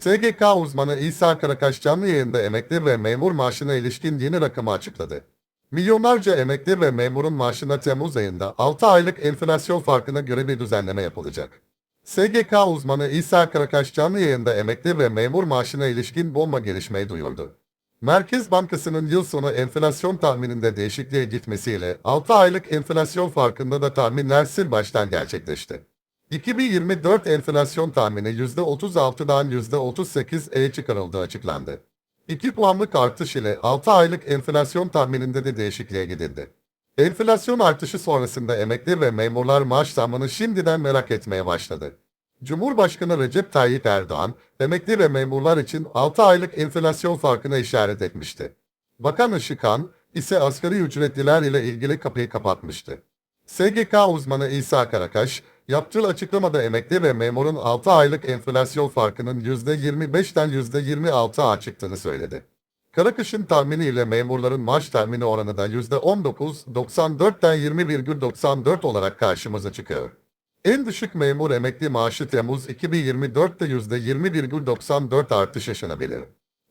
SGK uzmanı İsa Karakaş canlı yayında emekli ve memur maaşına ilişkin yeni rakamı açıkladı. Milyonlarca emekli ve memurun maaşına Temmuz ayında 6 aylık enflasyon farkına göre bir düzenleme yapılacak. SGK uzmanı İsa Karakaş canlı yayında emekli ve memur maaşına ilişkin bomba gelişmeyi duyurdu. Merkez Bankası'nın yıl sonu enflasyon tahmininde değişikliğe gitmesiyle 6 aylık enflasyon farkında da tahminler sil baştan gerçekleşti. 2024 enflasyon tahmini %36'dan %38'e çıkarıldığı açıklandı. 2 puanlık artış ile 6 aylık enflasyon tahmininde de değişikliğe gidildi. Enflasyon artışı sonrasında emekli ve memurlar maaş zammını şimdiden merak etmeye başladı. Cumhurbaşkanı Recep Tayyip Erdoğan, emekli ve memurlar için 6 aylık enflasyon farkına işaret etmişti. Bakan Işıkhan ise asgari ücretliler ile ilgili kapıyı kapatmıştı. SGK uzmanı İsa Karakaş, yaptığı açıklamada emekli ve memurun 6 aylık enflasyon farkının %25'ten %26'a çıktığını söyledi. Karakaş'ın tahminiyle memurların maaş tahmini oranı da %19.94'ten 20,94 olarak karşımıza çıkıyor. En düşük memur emekli maaşı Temmuz 2024'te %20,94 artış yaşanabilir.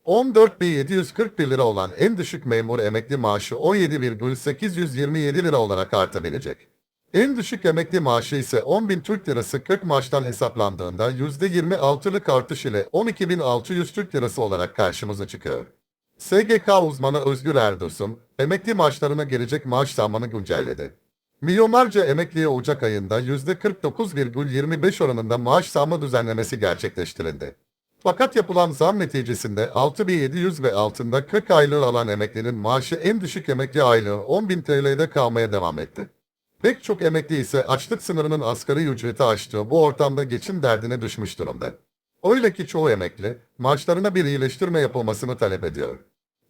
14.741 lira olan en düşük memur emekli maaşı 17,827 lira olarak artabilecek. En düşük emekli maaşı ise 10.000 Türk Lirası 40 maaştan hesaplandığında %26'lık artış ile 12.600 Türk Lirası olarak karşımıza çıkıyor. SGK uzmanı Özgür Erdoğan, emekli maaşlarına gelecek maaş zammını güncelledi. Milyonlarca emekliye Ocak ayında %49,25 oranında maaş zammı düzenlemesi gerçekleştirildi. Fakat yapılan zam neticesinde 6700 ve altında 40 aylığı alan emeklinin maaşı en düşük emekli aylığı 10.000 TL'de kalmaya devam etti. Pek çok emekli ise açlık sınırının asgari ücreti aştığı bu ortamda geçim derdine düşmüş durumda. Öyle ki çoğu emekli maaşlarına bir iyileştirme yapılmasını talep ediyor.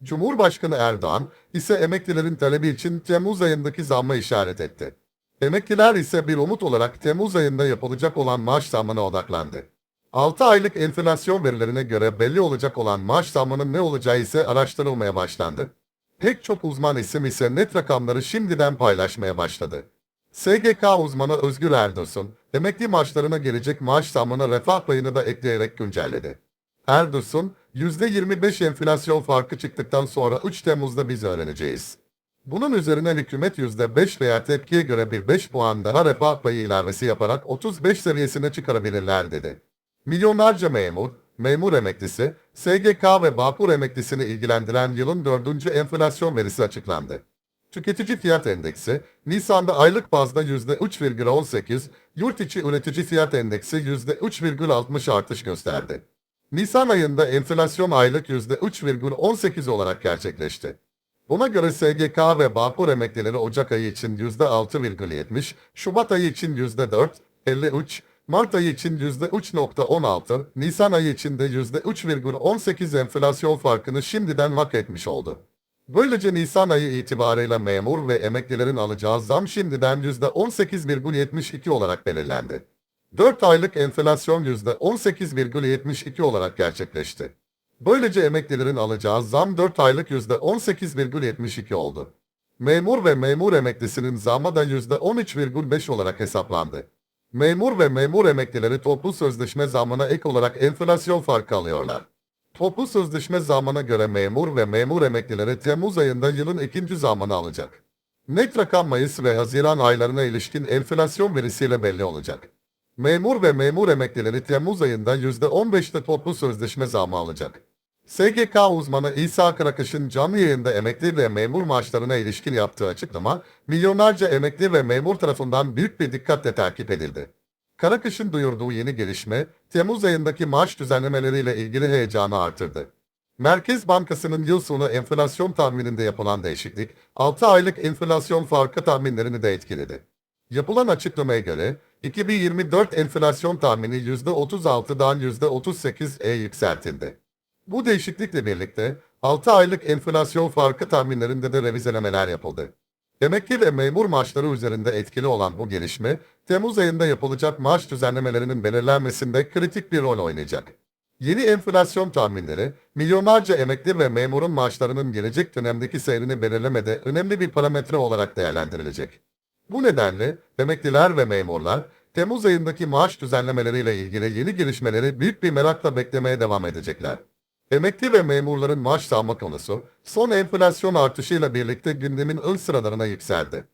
Cumhurbaşkanı Erdoğan ise emeklilerin talebi için Temmuz ayındaki zamma işaret etti. Emekliler ise bir umut olarak Temmuz ayında yapılacak olan maaş zammına odaklandı. 6 aylık enflasyon verilerine göre belli olacak olan maaş zammının ne olacağı ise araştırılmaya başlandı. Pek çok uzman isim ise net rakamları şimdiden paylaşmaya başladı. SGK uzmanı Özgür Erdoğan, emekli maaşlarına gelecek maaş zammına refah payını da ekleyerek güncelledi. Erdoğan, %25 enflasyon farkı çıktıktan sonra 3 Temmuz'da biz öğreneceğiz. Bunun üzerine hükümet %5 veya tepkiye göre bir 5 puan daha refah payı ilavesi yaparak 35 seviyesine çıkarabilirler dedi. Milyonlarca memur, memur emeklisi, SGK ve Bağkur emeklisini ilgilendiren yılın dördüncü enflasyon verisi açıklandı. Tüketici fiyat endeksi, Nisan'da aylık bazda %3,18, yurt içi üretici fiyat endeksi %3,60 artış gösterdi. Nisan ayında enflasyon aylık %3,18 olarak gerçekleşti. Buna göre SGK ve Bağkur emeklileri Ocak ayı için %6,70, Şubat ayı için %4,53, Mart ayı için %3,16, Nisan ayı için de %3,18 enflasyon farkını şimdiden hak etmiş oldu. Böylece Nisan ayı itibarıyla memur ve emeklilerin alacağı zam şimdiden %18,72 olarak belirlendi. 4 aylık enflasyon %18,72 olarak gerçekleşti. Böylece emeklilerin alacağı zam 4 aylık %18,72 oldu. Memur ve memur emeklisinin zammı da %13,5 olarak hesaplandı. Memur ve memur emeklileri toplu sözleşme zammına ek olarak enflasyon farkı alıyorlar. Toplu sözleşme zammına göre memur ve memur emeklileri Temmuz ayında yılın ikinci zammını alacak. Net rakam Mayıs ve Haziran aylarına ilişkin enflasyon verisiyle belli olacak. Memur ve memur emeklileri Temmuz ayında %15'te toplu sözleşme zammı alacak. SGK uzmanı İsa Karakaş'ın canlı yayında emekli ve memur maaşlarına ilişkin yaptığı açıklama, milyonlarca emekli ve memur tarafından büyük bir dikkatle takip edildi. Karakaş'ın duyurduğu yeni gelişme, Temmuz ayındaki maaş düzenlemeleriyle ilgili heyecanı artırdı. Merkez Bankası'nın yıl sonu enflasyon tahmininde yapılan değişiklik, 6 aylık enflasyon farkı tahminlerini de etkiledi. Yapılan açıklamaya göre, 2024 enflasyon tahmini %36'dan %38'e yükseltildi. Bu değişiklikle birlikte 6 aylık enflasyon farkı tahminlerinde de revizelemeler yapıldı. Emekli ve memur maaşları üzerinde etkili olan bu gelişme, Temmuz ayında yapılacak maaş düzenlemelerinin belirlenmesinde kritik bir rol oynayacak. Yeni enflasyon tahminleri, milyonlarca emekli ve memurun maaşlarının gelecek dönemdeki seyrini belirlemede önemli bir parametre olarak değerlendirilecek. Bu nedenle emekliler ve memurlar Temmuz ayındaki maaş düzenlemeleriyle ilgili yeni gelişmeleri büyük bir merakla beklemeye devam edecekler. Emekli ve memurların maaş zamma konusu, son enflasyon artışıyla birlikte gündemin ön sıralarına yükseldi.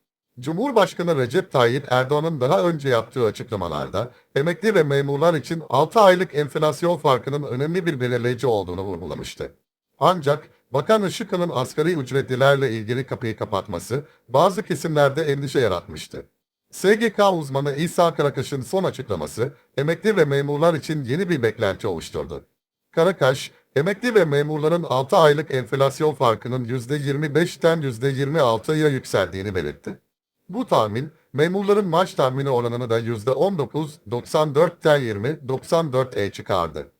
Cumhurbaşkanı Recep Tayyip Erdoğan'ın daha önce yaptığı açıklamalarda, emekli ve memurlar için 6 aylık enflasyon farkının önemli bir belirleyici olduğunu vurgulamıştı. Ancak Bakan Işıkhan'ın asgari ücretlilerle ilgili kapıyı kapatması bazı kesimlerde endişe yaratmıştı. SGK uzmanı İsa Karakaş'ın son açıklaması, emekli ve memurlar için yeni bir beklenti oluşturdu. Karakaş, emekli ve memurların 6 aylık enflasyon farkının %25'ten %26'ya yükseldiğini belirtti. Bu tahmin, memurların maaş tahmini oranını da %19, 94'ten 20, 94'e çıkardı.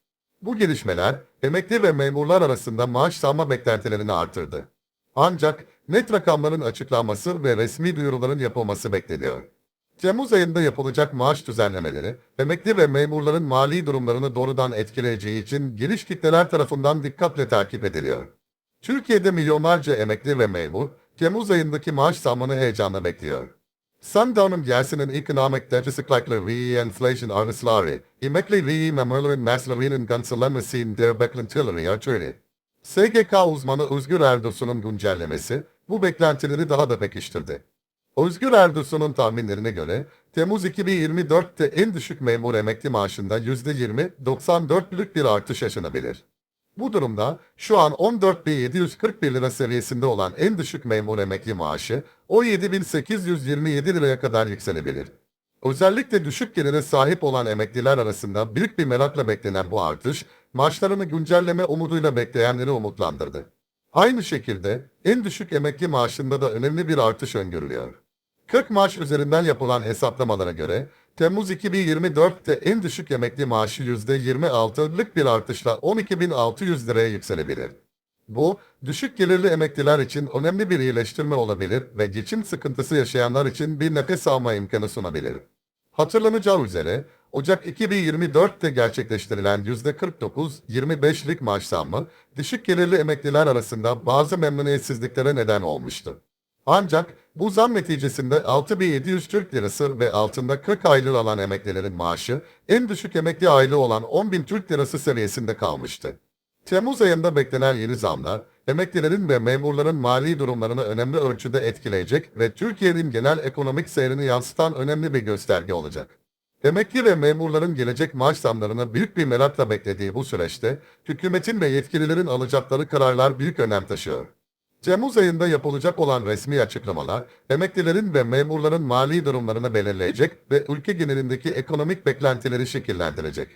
Bu gelişmeler, emekli ve memurlar arasında maaş zamma beklentilerini artırdı. Ancak net rakamların açıklanması ve resmi duyuruların yapılması bekleniyor. Temmuz ayında yapılacak maaş düzenlemeleri, emekli ve memurların mali durumlarını doğrudan etkileyeceği için geniş kitleler tarafından dikkatle takip ediliyor. Türkiye'de milyonlarca emekli ve memur, Temmuz ayındaki maaş zammını heyecanla bekliyor. Sundowner gelsin economic desteklerle ve enflasyon artışları, emekli ve memurların maslarının kanselenmesinin der beklentileri artırdı. SGK uzmanı Özgür Erdoğan'ın güncellemesi, bu beklentileri daha da pekiştirdi. Özgür Erdoğan'ın tahminlerine göre, Temmuz 2024'te en düşük memur emekli maaşında %20-94'lük bir artış yaşanabilir. Bu durumda şu an 14.741 lira seviyesinde olan en düşük memur emekli maaşı 17.827 liraya kadar yükselebilir. Özellikle düşük gelire sahip olan emekliler arasında büyük bir merakla beklenen bu artış, maaşlarını güncelleme umuduyla bekleyenleri umutlandırdı. Aynı şekilde en düşük emekli maaşında da önemli bir artış öngörülüyor. 40 maaş üzerinden yapılan hesaplamalara göre Temmuz 2024'te en düşük emekli maaşı %26'lık bir artışla 12.600 liraya yükselebilir. Bu, düşük gelirli emekliler için önemli bir iyileştirme olabilir ve geçim sıkıntısı yaşayanlar için bir nefes alma imkanı sunabilir. Hatırlanacağı üzere, Ocak 2024'te gerçekleştirilen %49-25'lik maaş zammı, düşük gelirli emekliler arasında bazı memnuniyetsizliklere neden olmuştu. Ancak bu zam neticesinde 6700 Türk Lirası ve altında 40 aylık alan emeklilerin maaşı en düşük emekli aylığı olan 10.000 Türk Lirası seviyesinde kalmıştı. Temmuz ayında beklenen yeni zamlar, emeklilerin ve memurların mali durumlarını önemli ölçüde etkileyecek ve Türkiye'nin genel ekonomik seyrini yansıtan önemli bir gösterge olacak. Emekli ve memurların gelecek maaş zamlarını büyük bir merakla beklediği bu süreçte, hükümetin ve yetkililerin alacakları kararlar büyük önem taşıyor. Temmuz ayında yapılacak olan resmi açıklamalar, emeklilerin ve memurların mali durumlarını belirleyecek ve ülke genelindeki ekonomik beklentileri şekillendirecek.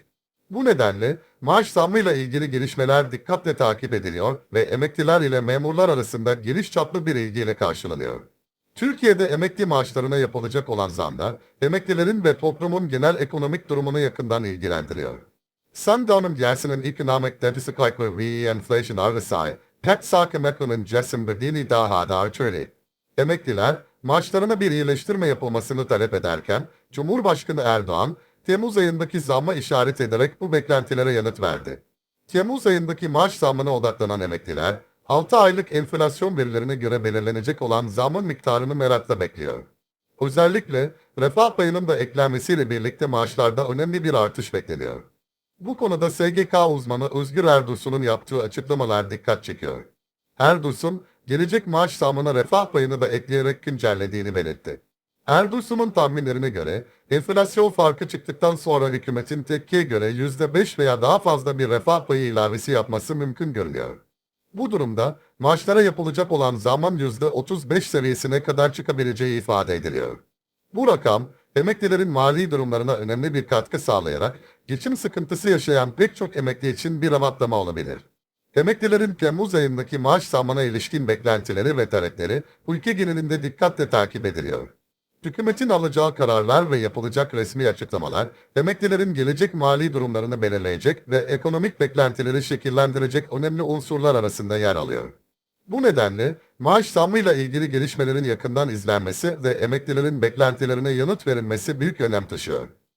Bu nedenle maaş zammıyla ilgili gelişmeler dikkatle takip ediliyor ve emekliler ile memurlar arasında geniş çaplı bir ilgiyle karşılanıyor. Türkiye'de emekli maaşlarına yapılacak olan zamlar, emeklilerin ve toplumun genel ekonomik durumunu yakından ilgilendiriyor. Sundowner Gelsin'in Economic Desteklerle ve Enflasyon Arasai, pek sak emeklinin cesim bedeni daha da artırdı. Emekliler, maaşlarına bir iyileştirme yapılmasını talep ederken, Cumhurbaşkanı Erdoğan, Temmuz ayındaki zamma işaret ederek bu beklentilere yanıt verdi. Temmuz ayındaki maaş zammına odaklanan emekliler, 6 aylık enflasyon verilerine göre belirlenecek olan zammın miktarını merakla bekliyor. Özellikle refah payının da eklenmesiyle birlikte maaşlarda önemli bir artış bekleniyor. Bu konuda SGK uzmanı Özgür Erdoğan'ın yaptığı açıklamalar dikkat çekiyor. Erdoğan, gelecek maaş zammına refah payını da ekleyerek güncellediğini belirtti. Erdoğan'ın tahminlerine göre enflasyon farkı çıktıktan sonra hükümetin tepkiye göre %5 veya daha fazla bir refah payı ilavesi yapması mümkün görünüyor. Bu durumda maaşlara yapılacak olan zaman %35 seviyesine kadar çıkabileceği ifade ediliyor. Bu rakam, emeklilerin mali durumlarına önemli bir katkı sağlayarak geçim sıkıntısı yaşayan pek çok emekli için bir rahatlama olabilir. Emeklilerin Temmuz ayındaki maaş zammına ilişkin beklentileri ve talepleri ülke genelinde dikkatle takip ediliyor. Hükümetin alacağı kararlar ve yapılacak resmi açıklamalar, emeklilerin gelecek mali durumlarını belirleyecek ve ekonomik beklentileri şekillendirecek önemli unsurlar arasında yer alıyor. Bu nedenle maaş zammıyla ilgili gelişmelerin yakından izlenmesi ve emeklilerin beklentilerine yanıt verilmesi büyük önem taşıyor.